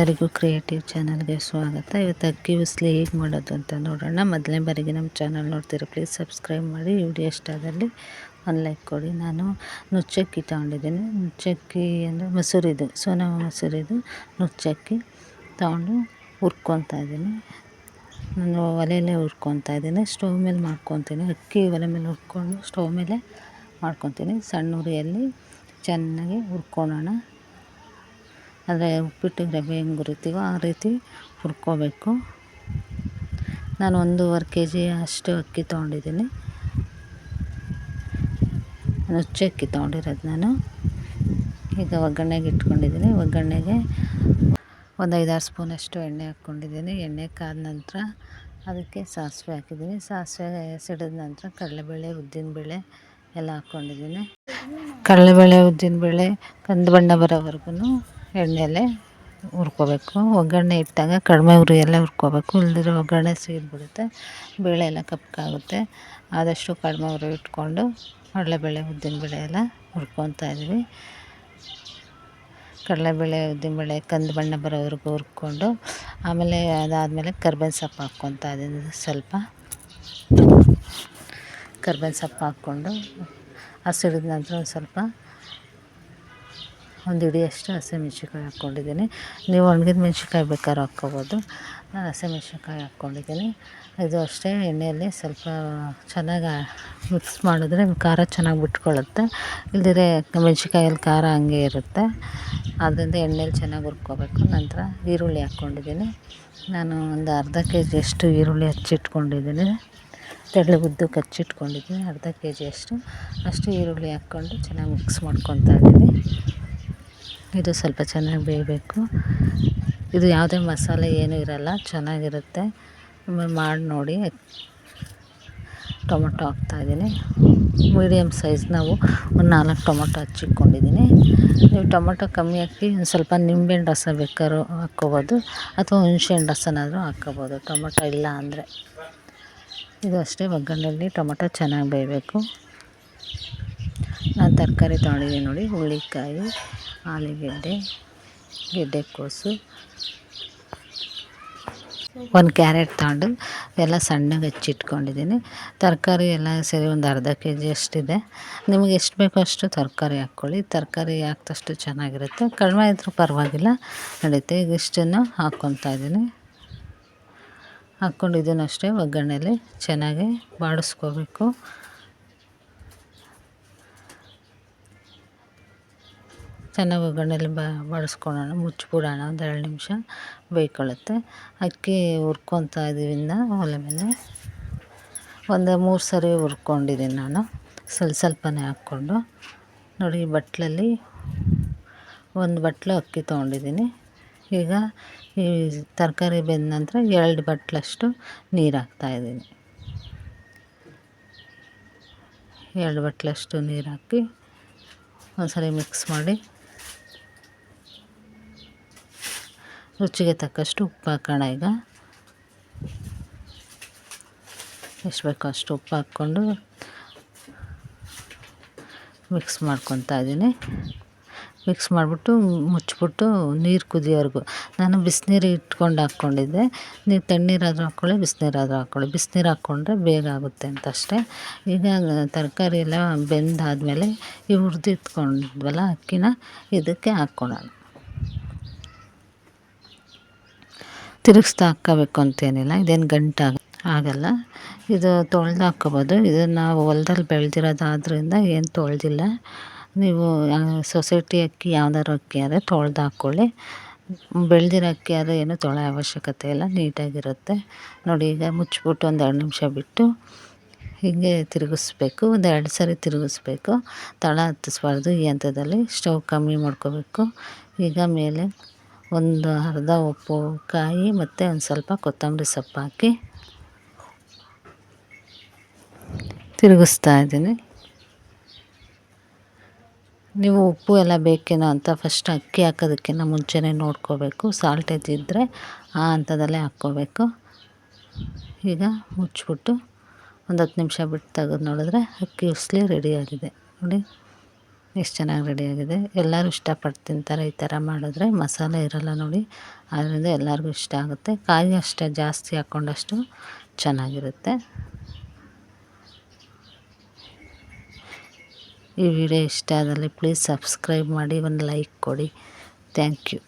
ಎಲ್ಲರಿಗೂ ಕ್ರಿಯೇಟಿವ್ ಚಾನಲ್ಗೆ ಸ್ವಾಗತ. ಇವತ್ತು ಅಕ್ಕಿ ಉಸ್ಲಿ ಹೇಗೆ ಮಾಡೋದು ಅಂತ ನೋಡೋಣ. ಮೊದಲನೇ ಬಾರಿಗೆ ನಮ್ಮ ಚಾನಲ್ ನೋಡ್ತೀರ ಪ್ಲೀಸ್ ಸಬ್ಸ್ಕ್ರೈಬ್ ಮಾಡಿ. ವಿಡಿಯೋ ಇಷ್ಟ ಆದಲ್ಲಿ ಒಂದು ಲೈಕ್ ಕೊಡಿ. ನಾನು ನುಚ್ಚಕ್ಕಿ ತೊಗೊಂಡಿದ್ದೀನಿ. ನುಚ್ಚಕ್ಕಿ ಅಂದರೆ ಮೊಸರಿದು. ಸೋನಾ ಮೊಸರಿದು ನುಚ್ಚಕ್ಕಿ ತೊಗೊಂಡು ಹುರ್ಕೊತಾ ಇದ್ದೀನಿ. ನಾನು ಒಲೆಯಲ್ಲೇ ಹುರ್ಕೊತಾ ಇದ್ದೀನಿ. ಸ್ಟವ್ ಮೇಲೆ ಮಾಡ್ಕೊತೀನಿ ಅಕ್ಕಿ ಒಲೆ ಮೇಲೆ ಹುರ್ಕೊಂಡು ಸ್ಟವ್ ಮೇಲೆ ಮಾಡ್ಕೊತೀನಿ ಸಣ್ಣ ಉರಿಯಲ್ಲಿ ಚೆನ್ನಾಗಿ ಹುರ್ಕೊಳ್ಳೋಣ. ಅಂದರೆ ಉಪ್ಪಿಟ್ಟು ರವೆ ಹೆಂಗೆ ಹುರಿತೀವೋ ಆ ರೀತಿ ಹುರ್ಕೋಬೇಕು. ನಾನು ಒಂದೂವರೆ ಕೆ ಜಿ ಅಷ್ಟು ಅಕ್ಕಿ ತೊಗೊಂಡಿದ್ದೀನಿ. ನುಚ್ಚು ಅಕ್ಕಿ ತೊಗೊಂಡಿರೋದು ನಾನು. ಈಗ ಒಗ್ಗರಣೆಗೆ ಇಟ್ಕೊಂಡಿದ್ದೀನಿ. ಒಗ್ಗರಣೆಗೆ ಒಂದು ಐದಾರು ಸ್ಪೂನಷ್ಟು ಎಣ್ಣೆ ಹಾಕ್ಕೊಂಡಿದ್ದೀನಿ. ಎಣ್ಣೆ ಕಾದ ನಂತರ ಅದಕ್ಕೆ ಸಾಸಿವೆ ಹಾಕಿದ್ದೀನಿ. ಸಾಸಿವೆ ಸಿಡಿದ ನಂತರ ಕಡಲೆಬೇಳೆ, ಉದ್ದಿನಬೇಳೆ ಎಲ್ಲ ಹಾಕ್ಕೊಂಡಿದ್ದೀನಿ. ಕಡಲೆಬೇಳೆ, ಉದ್ದಿನಬೇಳೆ ಕಂದು ಬಣ್ಣ ಬರೋವರೆಗೂ ಎಣ್ಣೆಯಲ್ಲೇ ಹುರ್ಕೋಬೇಕು. ಒಗ್ಗರಣೆ ಇಟ್ಟಾಗ ಕಡಿಮೆ ಉರಿಯಲ್ಲೇ ಹುರ್ಕೋಬೇಕು. ಇಲ್ದಿರೋ ಒಗ್ಗರಣೆ ಸೀದ್ಬಿಡುತ್ತೆ ಬೇಳೆ ಎಲ್ಲ ಕಪ್ಪಗಾಗುತ್ತೆ ಆದಷ್ಟು ಕಡಿಮೆ ಉರಿ ಇಟ್ಕೊಂಡು ಕಡಲೆಬೇಳೆ ಉದ್ದಿನಬೇಳೆ ಎಲ್ಲ ಹುರ್ಕೊತಾ ಬೇಳೆ ಕಡಲೆಬೇಳೆ, ಉದ್ದಿನಬೇಳೆ ಕಂದು ಬಣ್ಣ ಬರೋವರೆಗೂ ಹುರ್ಕೊಂಡು ಆಮೇಲೆ ಅದಾದಮೇಲೆ ಕರ್ಬೇವಿನ ಸೊಪ್ಪು ಹಾಕ್ಕೊತಾ ಇದ್ದೀನಿ ಸ್ವಲ್ಪ. ಕರ್ಬೇವಿನ ಸೊಪ್ಪು ಹಾಕ್ಕೊಂಡು ಹಸಿಡಿದ ನಂತರ ಒಂದು ಸ್ವಲ್ಪ ಒಂದು ಹಿಡಿಯಷ್ಟು ಹಸಿಮೆಣ್ಸಿನ್ಕಾಯಿ ಹಾಕ್ಕೊಂಡಿದ್ದೀನಿ. ನೀವು ಒಣಗಿದ ಮೆಣ್ಸಿನ್ಕಾಯಿ ಬೇಕಾದ್ರೂ ಹಾಕ್ಕೊಬೋದು. ನಾನು ಹಸಿಮೆಣ್ಸಿನ್ಕಾಯಿ ಹಾಕ್ಕೊಂಡಿದ್ದೀನಿ. ಇದು ಅಷ್ಟೇ ಎಣ್ಣೆಯಲ್ಲಿ ಸ್ವಲ್ಪ ಚೆನ್ನಾಗಿ ಮಿಕ್ಸ್ ಮಾಡಿದ್ರೆ ಖಾರ ಚೆನ್ನಾಗಿ ಬಿಟ್ಕೊಳ್ಳುತ್ತೆ. ಇಲ್ಲದಿದ್ರೆ ಮೆಣ್ಸಿನ್ಕಾಯಲ್ಲಿ ಖಾರ ಹಂಗೆ ಇರುತ್ತೆ. ಆದ್ದರಿಂದ ಎಣ್ಣೆಲಿ ಚೆನ್ನಾಗಿ ಹುರ್ಕೋಬೇಕು. ನಂತರ ಈರುಳ್ಳಿ ಹಾಕ್ಕೊಂಡಿದ್ದೀನಿ. ನಾನು ಒಂದು ಅರ್ಧ ಕೆ ಜಿಯಷ್ಟು ಈರುಳ್ಳಿ ಹಚ್ಚಿಟ್ಕೊಂಡಿದ್ದೀನಿ. ತೆಳ್ಳು ಉದ್ದು ಕಚ್ಚಿಟ್ಕೊಂಡಿದ್ದೀನಿ. ಅರ್ಧ ಕೆ ಜಿಯಷ್ಟು ಅಷ್ಟು ಈರುಳ್ಳಿ ಹಾಕ್ಕೊಂಡು ಚೆನ್ನಾಗಿ ಮಿಕ್ಸ್ ಮಾಡ್ಕೊತಾ ಇದ್ದೀನಿ. ಇದು ಸ್ವಲ್ಪ ಚೆನ್ನಾಗಿ ಬೇಯಬೇಕು. ಇದು ಯಾವುದೇ ಮಸಾಲೆ ಏನೂ ಇರಲ್ಲ, ಚೆನ್ನಾಗಿರುತ್ತೆ. ಆಮೇಲೆ ಮಾಡಿ ನೋಡಿ. ಟೊಮೊಟೊ ಹಾಕ್ತಾಯಿದ್ದೀನಿ ಮೀಡಿಯಮ್ ಸೈಜ್ ನಾವು ಒಂದು ನಾಲ್ಕು ಟೊಮೊಟೊ ಹಚ್ಚಿಟ್ಕೊಂಡಿದ್ದೀನಿ ನೀವು ಟೊಮೊಟೊ ಕಮ್ಮಿ ಹಾಕಿ ಒಂದು ಸ್ವಲ್ಪ ನಿಂಬೆಹಣ್ಣು ರಸ ಬೇಕಾದ್ರೂ ಹಾಕ್ಕೋಬೋದು, ಅಥವಾ ಹುಣ್ಸೆಹಣ್ಣು ರಸನಾದರೂ ಹಾಕ್ಕೋಬೋದು. ಟೊಮೊಟೊ ಇಲ್ಲ ಅಂದರೆ. ಇದು ಅಷ್ಟೇ ಒಗ್ಗರಣೆಯಲ್ಲಿ ಟೊಮೊಟೊ ಚೆನ್ನಾಗಿ ಬೇಯಬೇಕು. ನಾನು ತರಕಾರಿ ತೊಗೊಂಡಿದ್ದೀನಿ ನೋಡಿ ಹುಳಿಕಾಯಿ ಆಲೂಗೆಡ್ಡೆ ಗೆಡ್ಡೆಕೋಸು ಒಂದು ಕ್ಯಾರೆಟ್ ತಗೊಂಡು ಎಲ್ಲ ಸಣ್ಣಗೆ ಹಚ್ಚಿಟ್ಕೊಂಡಿದ್ದೀನಿ. ತರಕಾರಿ ಎಲ್ಲ ಸೇರಿ ಒಂದು ಅರ್ಧ ಕೆ ಜಿ ಅಷ್ಟಿದೆ. ನಿಮಗೆ ಎಷ್ಟು ಬೇಕೋ ಅಷ್ಟು ತರಕಾರಿ ಹಾಕ್ಕೊಳ್ಳಿ. ತರಕಾರಿ ಹಾಕ್ದಷ್ಟು ಚೆನ್ನಾಗಿರುತ್ತೆ. ಕಡಿಮೆ ಇದ್ರೂ ಪರವಾಗಿಲ್ಲ. ನಡೆಯುತ್ತೆ ಈಗ ಇಷ್ಟನ್ನು ಹಾಕ್ಕೊತಾ ಇದ್ದೀನಿ. ಹಾಕ್ಕೊಂಡು ಒಗ್ಗರಣೆಲಿ. ಚೆನ್ನಾಗಿ ಬಾಡಿಸ್ಕೋಬೇಕು. ಚೆನ್ನಾಗಿ ಒಗ್ಗರಣೆಲಿ ಬಾಡಿಸ್ಕೊಳ್ಳೋಣ, ಮುಚ್ಚಿಬಿಡೋಣ ಒಂದು ಎರಡು ನಿಮಿಷ ಬೇಯ್ಕೊಳ್ಳುತ್ತೆ ಅಕ್ಕಿ ಹುರ್ಕೊತಾ ಇನ್ನು ಒಲೆ ಮೇಲೆ. ಒಂದು ಮೂರು ಸರಿ ಹುರ್ಕೊಂಡಿದ್ದೀನಿ ನಾನು. ಸ್ವಲ್ಪ ಸ್ವಲ್ಪನೇ ಹಾಕ್ಕೊಂಡು. ನೋಡಿ ಬಟ್ಲಲ್ಲಿ ಒಂದು ಬಟ್ಲು ಅಕ್ಕಿ ತೊಗೊಂಡಿದ್ದೀನಿ. ಈಗ ಈ ತರಕಾರಿ ಬೆಂದ ನಂತರ ಎರಡು ಬಟ್ಲಷ್ಟು ನೀರು ಹಾಕ್ತಾಯಿದ್ದೀನಿ ಎರಡು ಬಟ್ಲಷ್ಟು ನೀರು ಹಾಕಿ ಒಂದ್ಸರಿ ಮಿಕ್ಸ್ ಮಾಡಿ ರುಚಿಗೆ ತಕ್ಕಷ್ಟು ಉಪ್ಪು ಹಾಕೋಣ ಈಗ. ಎಷ್ಟು ಬೇಕೋ ಅಷ್ಟು ಉಪ್ಪು ಹಾಕ್ಕೊಂಡು ಮಿಕ್ಸ್ ಮಾಡ್ಕೊತಾ ಇದ್ದೀನಿ. ಮಿಕ್ಸ್ ಮಾಡಿಬಿಟ್ಟು ಮುಚ್ಚಿಬಿಟ್ಟು ನೀರು ಕುದಿಯೋವರೆಗೂ. ನಾನು ಬಿಸಿನೀರು ಇಟ್ಕೊಂಡು ಹಾಕ್ಕೊಂಡಿದ್ದೆ. ನೀವು ತಣ್ಣೀರಾದರೂ ಹಾಕ್ಕೊಳ್ಳಿ, ಬಿಸಿನೀರಾದರೂ ಹಾಕ್ಕೊಳ್ಳಿ. ಬಿಸಿನೀರು ಹಾಕ್ಕೊಂಡ್ರೆ ಬೇಗ ಆಗುತ್ತೆ ಅಂತ ಅಷ್ಟೇ ಈಗ ತರಕಾರಿ ಎಲ್ಲ ಬೆಂದಾದಮೇಲೆ ಈ ಹುರಿದಿಟ್ಕೊಂಡ್ವಲ್ಲ ಅಕ್ಕಿನ, ಇದಕ್ಕೆ ಹಾಕ್ಕೊಳ್ಳೋಣ. ತಿರುಗಿಸ್ತಾ ಹಾಕ್ಕೋಬೇಕು ಅಂತೇನಿಲ್ಲ, ಇದೇನು ಗಂಟಾಗ ಆಗಲ್ಲ. ಇದು ತೊಳೆದು ಹಾಕ್ಕೊಬೋದು. ಇದು ನಾವು ಹೊಲ್ದಲ್ಲಿ ಬೆಳೆದಿರೋದಾದ್ರಿಂದ ಏನು ತೊಳೆದಿಲ್ಲ. ನೀವು ಸೊಸೈಟಿ ಅಕ್ಕಿ ಯಾವ್ದಾದ್ರು ಅಕ್ಕಿ ಆದರೆ ತೊಳೆದು ಹಾಕ್ಕೊಳ್ಳಿ. ಬೆಳೆದಿರೋ ಅಕ್ಕಿ ಆದರೆ ಏನು ತೊಳೆ ಅವಶ್ಯಕತೆ ಇಲ್ಲ, ನೀಟಾಗಿರುತ್ತೆ. ನೋಡಿ, ಈಗ ಮುಚ್ಚಿಬಿಟ್ಟು ಒಂದು ಎರಡು ನಿಮಿಷ ಬಿಟ್ಟು ಹೀಗೆ ತಿರುಗಿಸ್ಬೇಕು. ಒಂದು ಎರಡು ಸರಿ ತಿರುಗಿಸ್ಬೇಕು. ತಳ ಹತ್ತಿಸ್ಬಾರ್ದು ಈ ಹಂತದಲ್ಲಿ. ಸ್ಟವ್ ಕಮ್ಮಿ ಮಾಡ್ಕೋಬೇಕು. ಈಗ ಮೇಲೆ ಒಂದು ಅರ್ಧ ಉಪ್ಪು ಕಾಯಿ ಮತ್ತು ಒಂದು ಸ್ವಲ್ಪ ಕೊತ್ತಂಬರಿ ಸೊಪ್ಪು ಹಾಕಿ ತಿರುಗಿಸ್ತಾ ಇದ್ದೀನಿ. ನೀವು ಉಪ್ಪು ಎಲ್ಲ ಬೇಕೇನೋ ಅಂತ ಫಸ್ಟ್ ಅಕ್ಕಿ ಹಾಕೋದಕ್ಕಿಂತ ಮುಂಚೆನೇ ನೋಡ್ಕೋಬೇಕು. ಸಾಲ್ಟೇಜ್ ಇದ್ದರೆ ಆ ಹಂತದಲ್ಲೇ ಹಾಕ್ಕೋಬೇಕು. ಈಗ ಮುಚ್ಚಿಬಿಟ್ಟು ಒಂದು ಹತ್ತು ನಿಮಿಷ ಬಿಟ್ಟು ತೆಗೆದು ನೋಡಿದ್ರೆ ಅಕ್ಕಿ ಉಸ್ಲಿ ರೆಡಿಯಾಗಿದೆ ನೋಡಿ. ಎಷ್ಟು ಚೆನ್ನಾಗಿ ರೆಡಿಯಾಗಿದೆ ಎಲ್ಲರೂ ಇಷ್ಟಪಟ್ಟು ತಿಂತಾರೆ, ಈ ಥರ ಮಾಡಿದ್ರೆ ಮಸಾಲೆ ಇರಲ್ಲ ನೋಡಿ. ಆದ್ದರಿಂದ ಎಲ್ಲರಿಗೂ ಇಷ್ಟ ಆಗುತ್ತೆ. ಕಾಯಿ ಅಷ್ಟೇ ಜಾಸ್ತಿ ಹಾಕ್ಕೊಂಡಷ್ಟು ಚೆನ್ನಾಗಿರುತ್ತೆ. ಈ ವಿಡಿಯೋ ಇಷ್ಟ ಆದಲ್ಲಿ ಪ್ಲೀಸ್ ಸಬ್ಸ್ಕ್ರೈಬ್ ಮಾಡಿ, ಒಂದು ಲೈಕ್ ಕೊಡಿ. Thank you